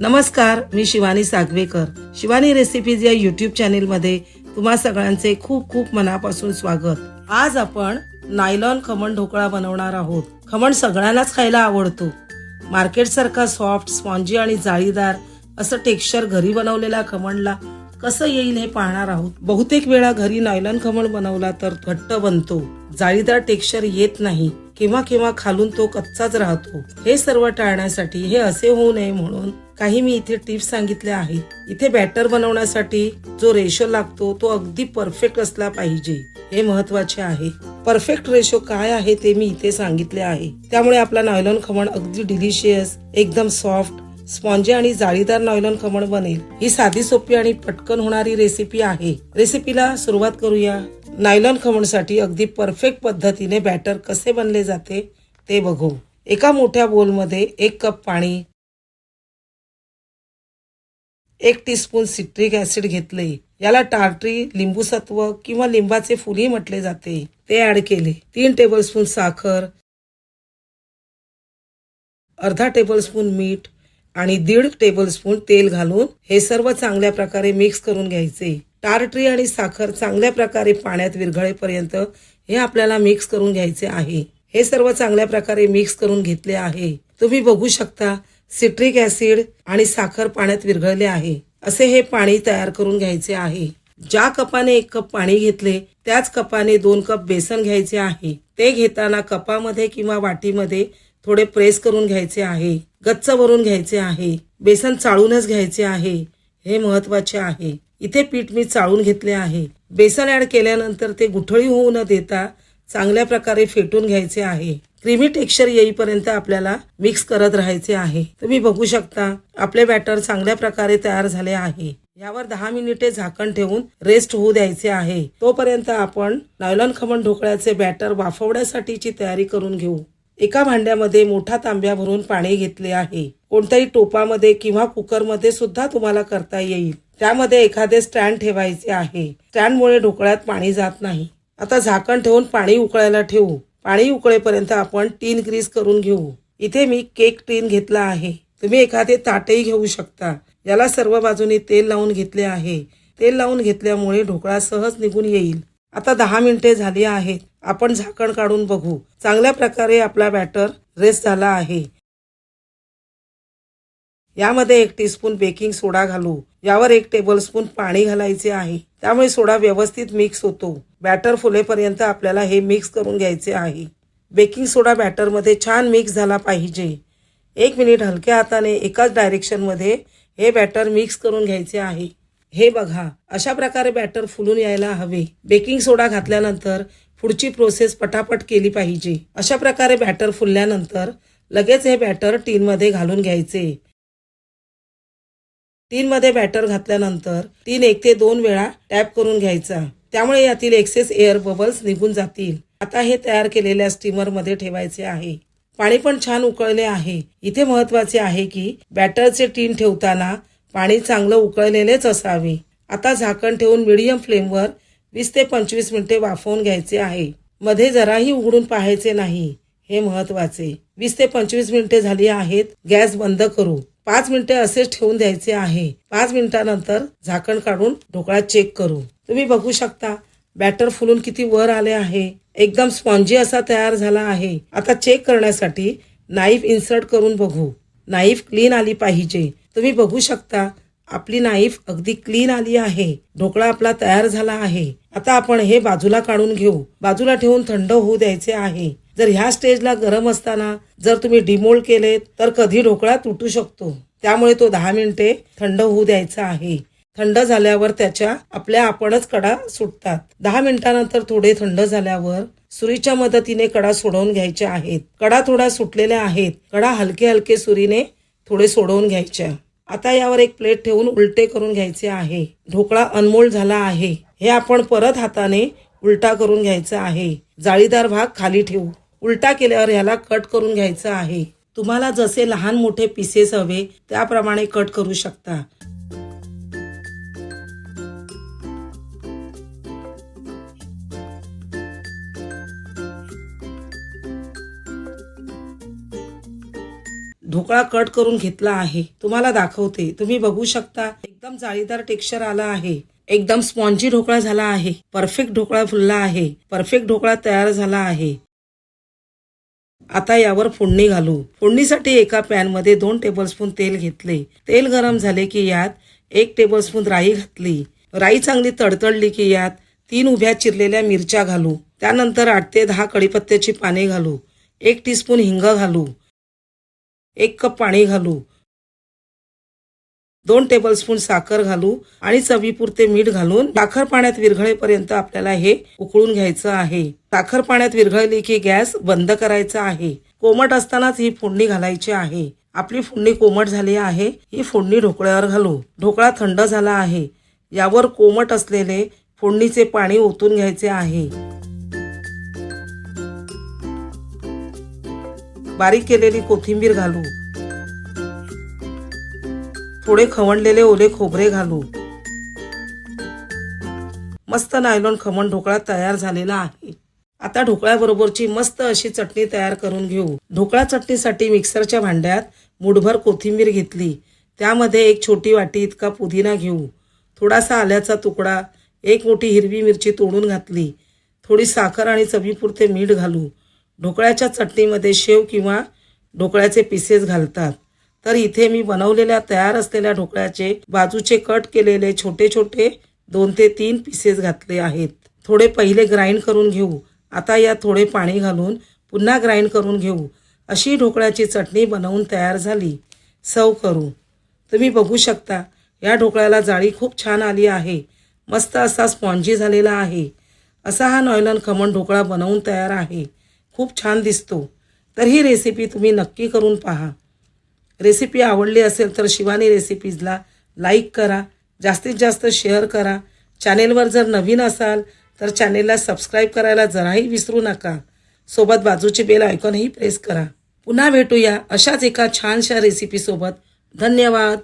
नमस्कार मी शिवानी सागवेकर. शिवानी रेसिपीज या युट्यूब चॅनेल मध्ये तुम्हा सगळ्यांचे खूप खूप मनापासून स्वागत. आज आपण नायलॉन खमण ढोकळा बनवणार आहोत. खमण सगळ्यांनाच खायला आवडतो. मार्केट सारखा सॉफ्ट स्पॉन्जी आणि जाळीदार असं टेक्स्चर घरी बनवलेल्या खमणला कसं येईल हे पाहणार आहोत. बहुतेक वेळा घरी नायलॉन खमण बनवला तर घट्ट बनतो. जाळीदार टेक्स्चर येत नाही. किंवा केव्हा खालून तो कच्चाच राहतो. हे सर्व टाळण्यासाठी हे असे होऊ नये म्हणून काही मी इथे टिप्स सांगितल्या आहेत. इथे बॅटर बनवण्यासाठी जो रेशो लागतो तो अगदी परफेक्ट असला पाहिजे. हे महत्त्वाचे आहे. परफेक्ट रेशो काय आहे ते मी इथे सांगितले आहे. त्यामुळे आपला नायलॉन खमण अगदी डिलिशियस एकदम सॉफ्ट स्पॉन्जी आणि जाळीदार नायलॉन कमळ बनेल. ही साधी सोपी आणि पटकन होणारी रेसिपी आहे. रेसिपीला सुरुवात करूया. नायलॉन खमणसाठी अगदी परफेक्ट पद्धतीने बॅटर कसे बनले जाते ते बघू. एका मोठ्या बोलमध्ये एक कप पाणी एक टीस्पून सिट्रिक ऍसिड घेतले. याला टार्ट्री लिंबूसत्व किंवा लिंबाचे फुलही म्हटले जाते. ते ऍड केले. तीन टेबलस्पून साखर अर्धा टेबलस्पून मीठ आणि दीड टेबलस्पून तेल घालून हे सर्व चांगल्या प्रकारे मिक्स करून घ्यायचे. टारट्री आणि साखर चांगल्या प्रकारे पाण्यात विरघळेपर्यंत हे आपल्याला मिक्स करून घ्यायचे आहे. हे सर्व चांगल्या प्रकारे मिक्स करून घेतले आहे. तुम्ही बघू शकता सिट्रिक ऍसिड आणि साखर पाण्यात विरघळले आहे. असे हे पाणी तयार करून घ्यायचे आहे. ज्या कपाने एक कप पाणी घेतले त्याच कपाने दोन कप बेसन घ्यायचे आहे. ते घेताना कपामध्ये किंवा वाटीमध्ये थोडे प्रेस करून घ्यायचे आहे गच्च भरून घ्यायचे आहे बेसन चाळूनच घ्यायचे आहे हे महत्त्वाचे आहे. इथे पीठ मी चाळून घेतले आहे. बेसन ऍड केल्यानंतर ते गुठळी होऊ न देता चांगल्या प्रकारे फेटून घ्यायचे आहे. क्रीमी टेक्स्चर येईपर्यंत आपल्याला मिक्स करत राहायचे आहे. तुम्ही बघू शकता आपले बॅटर चांगल्या प्रकारे तयार झाले आहे. यावर दहा मिनिटे झाकण ठेवून रेस्ट होऊ द्यायचे आहे. तोपर्यंत आपण नायलॉन खमण ढोकळ्याचे बॅटर वाफवण्यासाठीची तयारी करून घेऊ. एका भांड्यामध्ये मोठा तांब्या भरून पाणी घेतले आहे. कोणत्याही टोपामध्ये किंवा कुकरमध्ये सुद्धा तुम्हाला करता येईल. त्यामध्ये एखादे स्टँड ठेवायचे आहे. स्टँडमुळे ढोकळ्यात पाणी जात नाही. आता झाकण ठेवून पाणी उकळायला ठेवू. पाणी उकळेपर्यंत आपण टीन ग्रीस करून घेऊ. इथे मी केक टीन घेतला आहे. तुम्ही एखादे ताटही घेऊ शकता. याला सर्व बाजूने तेल लावून घेतले आहे. तेल लावून घेतल्यामुळे ढोकळा सहज निघून येईल. आता दहा मिनिटे झाली आहेत. आपण झाकण काढून बघू. चांगल्या प्रकारे आपला बॅटर रेस झाला आहे. यामध्ये एक टीस्पून बेकिंग सोडा घालू. यावर एक टेबलस्पून पाणी घालायचे आहे. त्यामुळे सोडा व्यवस्थित मिक्स होतो. बॅटर फुलेपर्यंत आपल्याला हे मिक्स करून घ्यायचे आहे. बेकिंग सोडा बॅटरमध्ये छान मिक्स झाला पाहिजे. एक मिनिट हलक्या हाताने एकाच डायरेक्शनमध्ये हे बॅटर मिक्स करून घ्यायचे आहे. हे बघा अशा प्रकारे बॅटर फुलून यायला हवे. बेकिंग सोडा घातल्यानंतर पुढची प्रोसेस पटापट केली पाहिजे. अशा प्रकारे बॅटर फुलल्यानंतर लगेच हे बॅटर टीनमध्ये घालून घ्यायचे. टीनमध्ये बॅटर घातल्यानंतर तीन एक ते दोन वेळा टॅप करून घ्यायचा. त्यामुळे यातील एक्सेस एअर बबल्स निघून जातील. आता हे तयार केलेल्या स्टीमरमध्ये ठेवायचे आहे. पाणी पण छान उकळले आहे. इथे महत्त्वाचे आहे की बॅटरचे टीन ठेवताना पाणी चांगलं उकळलेलेच असावे. आता झाकण ठेवून मिडियम फ्लेमवर वीस ते पंचवीस मिनिटे वाफवून घ्यायचे आहे. मध्ये जराही उघडून पाहायचे नाही. हे महत्त्वाचे वीस ते पंचवीस मिनिटे झाली आहेत. गॅस बंद करू. पाच मिनिटे असेच ठेवून द्यायचे आहे. पाच मिनिटानंतर झाकण काढून ढोकळा चेक करू. तुम्ही बघू शकता बॅटर फुलून किती वर आले आहे. एकदम स्पॉन्जी असा तयार झाला आहे. आता चेक करण्यासाठी नाईफ इन्सर्ट करून बघू. नाईफ क्लीन आली पाहिजे. तुम्ही बघू शकता आपली नाईफ अगदी क्लीन आली आहे. ढोकळा आपला तयार झाला आहे. आता आपण हे बाजूला काढून घेऊ. बाजूला ठेवून थंड होऊ द्यायचे आहे. जर ह्या स्टेजला गरम असताना जर तुम्ही डिमोल्ड केले तर कधी ढोकळा तुटू शकतो. त्यामुळे तो दहा मिनिटे थंड होऊ द्यायचा आहे. थंड झाल्यावर त्याच्या आपल्या आपणच कडा सुटतात. दहा मिनिटानंतर थोडे थंड झाल्यावर सुरीच्या मदतीने कडा सोडवून घ्यायच्या आहेत. कडा थोडा सुटलेल्या आहेत. कडा हलके हलके सुरीने थोडे सोडवून घ्यायच्या. आता यावर एक प्लेट ठेवून उलटे करून घ्यायचे आहे. ढोकळा अनमोल झाला आहे. हे आपण परत हाताने उलटा करून घ्यायचा आहे. जाळीदार भाग खाली ठेवू. उलटा केल्यावर याला कट करून घ्यायचं आहे. तुम्हाला जसे लहान मोठे पीसेस हवे त्याप्रमाणे कट करू शकता. ढोकळा कट करून घेतला आहे. तुम्हाला दाखवते. तुम्ही बघू शकता एकदम जाळीदार टेक्स्चर आला आहे. एकदम स्पॉन्जी ढोकळा झाला आहे. परफेक्ट ढोकळा फुलला आहे. परफेक्ट ढोकळा तयार झाला आहे. आता यावर फोडणी घालू. फोडणीसाठी एका पॅनमध्ये दोन टेबलस्पून तेल घेतले. तेल गरम झाले की यात एक टेबलस्पून राई घातली. राई चांगली तडतडली की यात तीन उभ्या चिरलेल्या मिरच्या घालू. त्यानंतर आठ ते दहा कडीपत्त्याची पाने घालू. एक टीस्पून हिंग घालू. एक कप पाणी घालू. दोन टेबलस्पून साखर घालू आणि चवीपुरते मीठ घालून साखर पाण्यात विरघळेपर्यंत आपल्याला हे उकळून घ्यायचं आहे. साखर पाण्यात विरघळली की गॅस बंद करायचा आहे. कोमट असतानाच ही फोडणी घालायची आहे. आपली फोडणी कोमट झाली आहे ही फोडणी ढोकळ्यावर घालू. ढोकळा थंड झाला आहे. यावर कोमट असलेले फोडणीचे पाणी ओतून घ्यायचे आहे. बारीक केलेली कोथिंबीर घालू. थोडे खवणलेले ओले खोबरे घालू. मस्त नायलॉन खमण ढोकळा तयार झालेला आहे. आता ढोकळ्याबरोबरची मस्त अशी चटणी तयार करून घेऊ. ढोकळा चटणीसाठी मिक्सरच्या भांड्यात मुठभर कोथिंबीर घेतली. त्यामध्ये एक छोटी वाटी इतका पुदिना घेऊ. थोडासा आल्याचा तुकडा एक मोठी हिरवी मिरची तोडून घातली. थोडी साखर आणि चवीपुरते मीठ घालू. ढोकळ्याच्या चटणीमध्ये शेव किंवा ढोकळ्याचे पीसेस घालतात. तर इथे मी बनवलेल्या तयार असलेल्या ढोकळ्याचे बाजूचे कट केलेले छोटे छोटे दोन ते तीन पीसेस घातले आहेत. थोडे पहिले ग्राइंड करून घेऊ. आता यात थोडे पाणी घालून पुन्हा ग्राइंड करून घेऊ. अशी ढोकळ्याची चटणी बनवून तयार झाली. सव करू. तुम्ही बघू शकता या ढोकळ्याला जाळी खूप छान आली आहे. मस्त असा स्पॉन्जी झालेला आहे. असा हा नॉयलन खमण ढोकळा बनवून तयार आहे. खूप छान दिसतो. तर ही रेसिपी तुम्ही नक्की करून पहा. रेसिपी आवडली असेल तर शिवानी रेसिपीजला लाईक करा. जास्तीत जास्त शेअर करा. चॅनेलवर जर नवीन असाल तर चॅनेलला सबस्क्राईब करायला जराही विसरू नका. सोबत बाजूची बेल आयकॉनही प्रेस करा. पुन्हा भेटूया अशाच एका छानशा रेसिपीसोबत धन्यवाद.